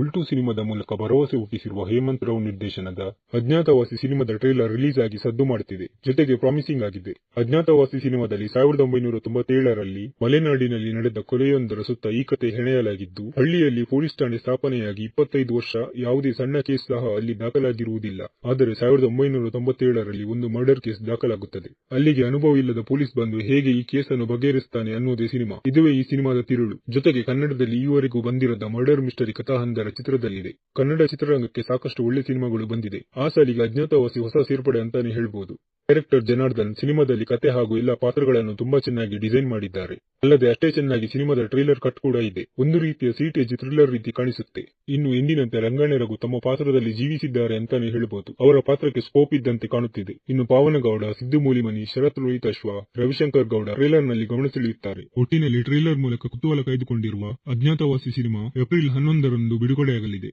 ಗುಲ್ಟು ಸಿನಿಮಾದ ಮೂಲಕ ಭರವಸೆ ಹುಟ್ಟಿಸಿರುವ ಹೇಮಂತ್ ರಾವ್ ನಿರ್ದೇಶನದ ಅಜ್ಞಾತವಾಸಿ ಸಿನಿಮಾದ ಟ್ರೇಲರ್ ರಿಲೀಸ್ ಆಗಿ ಸದ್ದು ಮಾಡುತ್ತಿದೆ. ಜೊತೆಗೆ ಪ್ರಾಮಿಸಿಂಗ್ ಆಗಿದೆ. ಅಜ್ಞಾತವಾಸಿ ಸಿನಿಮಾದಲ್ಲಿ ಸಾವಿರದ ಒಂಬೈನೂರ ತೊಂಬತ್ತೇಳರಲ್ಲಿ ಮಲೆನಾಡಿನಲ್ಲಿ ನಡೆದ ಕೊಲೆಯೊಂದರ ಸುತ್ತ ಈ ಕತೆ ಹೆಣೆಯಲಾಗಿದ್ದು, ಹಳ್ಳಿಯಲ್ಲಿ ಪೊಲೀಸ್ ಠಾಣೆ ಸ್ಥಾಪನೆಯಾಗಿ ಇಪ್ಪತ್ತೈದು ವರ್ಷ ಯಾವುದೇ ಸಣ್ಣ ಕೇಸ್ ಸಹ ಅಲ್ಲಿ ದಾಖಲಾಗಿರುವುದಿಲ್ಲ. ಆದರೆ ಸಾವಿರದ ಒಂಬೈನೂರ ತೊಂಬತ್ತೇಳರಲ್ಲಿ ಒಂದು ಮರ್ಡರ್ ಕೇಸ್ ದಾಖಲಾಗುತ್ತದೆ. ಅಲ್ಲಿಗೆ ಅನುಭವ ಇಲ್ಲದ ಪೊಲೀಸ್ ಬಂದು ಹೇಗೆ ಈ ಕೇಸನ್ನು ಬಗೆಹರಿಸುತ್ತಾನೆ ಅನ್ನೋದೇ ಸಿನಿಮಾ. ಇದುವೇ ಈ ಸಿನಿಮಾದ ತಿರುಳು. ಜೊತೆಗೆ ಕನ್ನಡದಲ್ಲಿ ಈವರೆಗೂ ಬಂದಿರದ ಮರ್ಡರ್ ಮಿಸ್ಟರಿ ಕಥಾಹಂದರ ಚಿತ್ರದಲ್ಲಿದೆ. ಕನ್ನಡ ಚಿತ್ರರಂಗಕ್ಕೆ ಸಾಕಷ್ಟು ಒಳ್ಳೆ ಸಿನಿಮಾಗಳು ಬಂದಿದೆ. ಆ ಸಾಲಿಗೆ ಅಜ್ಞಾತವಾಸಿ ಹೊಸ ಸೇರ್ಪಡೆ ಅಂತಾನೆ ಹೇಳ್ಬೋದು. ಡೈರೆಕ್ಟರ್ ಜನಾರ್ದನ್ ಸಿನಿಮಾದಲ್ಲಿ ಕತೆ ಹಾಗೂ ಎಲ್ಲ ಪಾತ್ರಗಳನ್ನು ತುಂಬಾ ಚೆನ್ನಾಗಿ ಡಿಸೈನ್ ಮಾಡಿದ್ದಾರೆ. ಅಲ್ಲದೆ ಅಷ್ಟೇ ಚೆನ್ನಾಗಿ ಸಿನಿಮಾದ ಟ್ರೈಲರ್ ಕಟ್ ಕೂಡ ಇದೆ. ಒಂದು ರೀತಿಯ ಸೀಟೇಜ್ ಥ್ರಿಲ್ಲರ್ ರೀತಿ ಕಾಣಿಸುತ್ತೆ. ಇನ್ನು ಎಂದಿನಂತೆ ರಂಗಣ್ಣ ರಘು ತಮ್ಮ ಪಾತ್ರದಲ್ಲಿ ಜೀವಿಸಿದ್ದಾರೆ ಅಂತಾನೆ ಹೇಳಬಹುದು ಅವರ ಪಾತ್ರಕ್ಕೆ ಸ್ಕೋಪ್ ಇದ್ದಂತೆ ಕಾಣುತ್ತಿದೆ. ಇನ್ನು ಪಾವನಗೌಡ, ಸಿದ್ದು ಮೂಲಿಮನಿ, ಶರತ್ ರೋಹಿತ್ ಅಶ್ವ, ರವಿಶಂಕರ್ ಗೌಡ ಟ್ರೇಲರ್ನಲ್ಲಿ ಗಮನ ಸೆಳೆಯುತ್ತಾರೆ. ಒಟ್ಟಿನಲ್ಲಿ ಟ್ರೇಲರ್ ಮೂಲಕ ಕುತೂಹಲ ಕಾಯ್ದುಕೊಂಡಿರುವ ಅಜ್ಞಾತವಾಸಿ ಸಿನಿಮಾ ಏಪ್ರಿಲ್ ಹನ್ನೊಂದರಂದು ಬಿಡುಗಡೆಯಾಗಲಿದೆ.